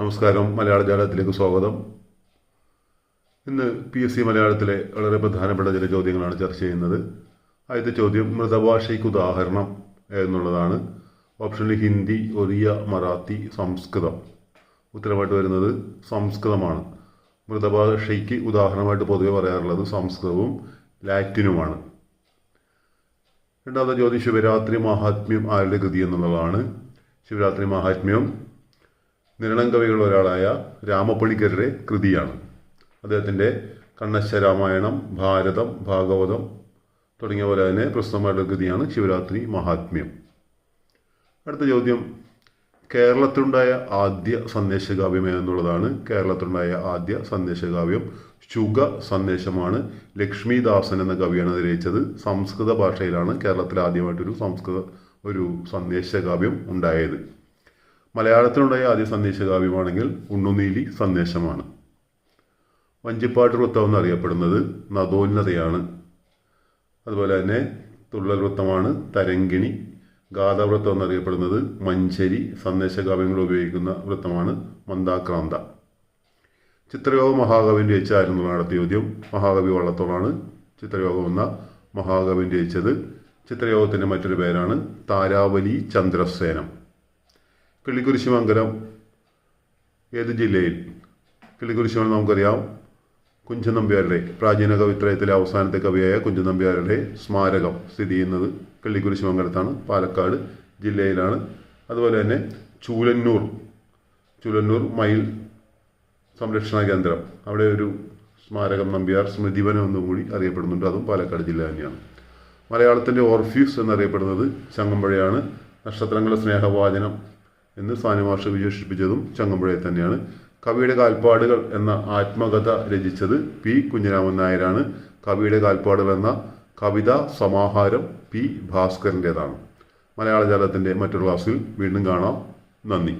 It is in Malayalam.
നമസ്കാരം. മലയാള ജാലകത്തിലേക്ക് സ്വാഗതം. ഇന്ന് പി എസ് സി മലയാളത്തിലെ വളരെ പ്രധാനപ്പെട്ട ചില ചോദ്യങ്ങളാണ് ചർച്ച ചെയ്യുന്നത്. ആദ്യത്തെ ചോദ്യം മൃതഭാഷയ്ക്ക് ഉദാഹരണം എന്നുള്ളതാണ്. ഓപ്ഷനിൽ ഹിന്ദി ഒറിയ മറാത്തി സംസ്കൃതം. ഉത്തരമായിട്ട് വരുന്നത് സംസ്കൃതമാണ്. മൃതഭാഷയ്ക്ക് ഉദാഹരണമായിട്ട് പൊതുവെ പറയാറുള്ളത് സംസ്കൃതവും ലാറ്റിനുമാണ്. രണ്ടാമത്തെ ചോദ്യം ശിവരാത്രി മഹാത്മ്യം ആരുടെ കൃതി എന്നുള്ളതാണ്. ശിവരാത്രി മഹാത്മ്യം നിരണം ഒരാളായ രാമപ്പണിക്കരുടെ കൃതിയാണ്. അദ്ദേഹത്തിന്റെ കണ്ണശ്ശ രാമായണം ഭാരതം ഭാഗവതം തുടങ്ങിയ പോലെ തന്നെ പ്രസിദ്ധമായിട്ടുള്ള കൃതിയാണ് ശിവരാത്രി മഹാത്മ്യം. അടുത്ത ചോദ്യം. കേരളത്തിലുണ്ടായ ആദ്യ സന്ദേശകാവ്യം എന്നുള്ളതാണ്. കേരളത്തിലുണ്ടായ ആദ്യ സന്ദേശകാവ്യം ശുഗ സന്ദേശമാണ്. ലക്ഷ്മിദാസൻ എന്ന കവിയാണ് രചിച്ചത്. സംസ്കൃത ഭാഷയിലാണ് കേരളത്തിൽ ആദ്യമായിട്ടൊരു സംസ്കൃത ഒരു സന്ദേശകാവ്യം ഉണ്ടായത്. മലയാളത്തിലുണ്ടായ ആദ്യ സന്ദേശകാവ്യമാണെങ്കിൽ ഉണ്ണുനീലി സന്ദേശമാണ്. വഞ്ചിപ്പാട്ട് വൃത്തം എന്നറിയപ്പെടുന്നത് നദോന്നതയാണ്. അതുപോലെ തന്നെ തുള്ളൽ വൃത്തമാണ് തരങ്കിണി ഗാഥാവൃത്തം എന്നറിയപ്പെടുന്നത് മഞ്ചരി. സന്ദേശകാവ്യങ്ങൾ ഉപയോഗിക്കുന്ന വൃത്തമാണ് മന്ദാക്രാന്ത. ചിത്രയോഗം മഹാകവി രചിച്ച ആയിരുന്നു നടത്തിയ ചോദ്യം. മഹാകവി വള്ളത്തോളാണ് ചിത്രയോഗം എന്ന മഹാകവി രചിച്ചത്. ചിത്രയോഗത്തിന്റെ മറ്റൊരു പേരാണ് താരാവലി ചന്ദ്രസേനം. കിള്ളിക്കുരിശിമംഗലം ഏത് ജില്ലയിൽ? കിള്ളിക്കുരിശിമംഗലം നമുക്കറിയാം. കുഞ്ചൻ നമ്പ്യാരുടെ പ്രാചീന കവിത്രയത്തിലെ അവസാനത്തെ കവിയായ കുഞ്ചൻ നമ്പ്യാരുടെ സ്മാരകം സ്ഥിതി ചെയ്യുന്നത് കിള്ളിക്കുരിശിമംഗലത്താണ് പാലക്കാട് ജില്ലയിലാണ്. അതുപോലെ തന്നെ ചൂലന്നൂർ ചൂലന്നൂർ മയിൽ സംരക്ഷണ കേന്ദ്രം. അവിടെ ഒരു സ്മാരകം നമ്പ്യാർ സ്മൃതിവനം എന്നും കൂടി അറിയപ്പെടുന്നുണ്ട്. അതും പാലക്കാട് ജില്ല തന്നെയാണ്. മലയാളത്തിന്റെ ഓർഫ്യൂസ് എന്നറിയപ്പെടുന്നത് ചങ്ങമ്പുഴയാണ്. നക്ഷത്രങ്ങളുടെ സ്നേഹവാചനം എന്ന് സാനിമാഷ വിശേഷിപ്പിച്ചതും ചങ്ങമ്പുഴയെ തന്നെയാണ്. കവിയുടെ കാൽപ്പാടുകൾ എന്ന ആത്മകഥ രചിച്ചത് പി കുഞ്ഞിരാമൻ നായരാണ്. കവിയുടെ കാൽപ്പാടുകൾ എന്ന കവിതാ സമാഹാരം പി ഭാസ്കരന്റേതാണ് മലയാള ജാലത്തിന്റെ മറ്റൊരു ക്ലാസ്സിൽ വീണ്ടും കാണാം. നന്ദി.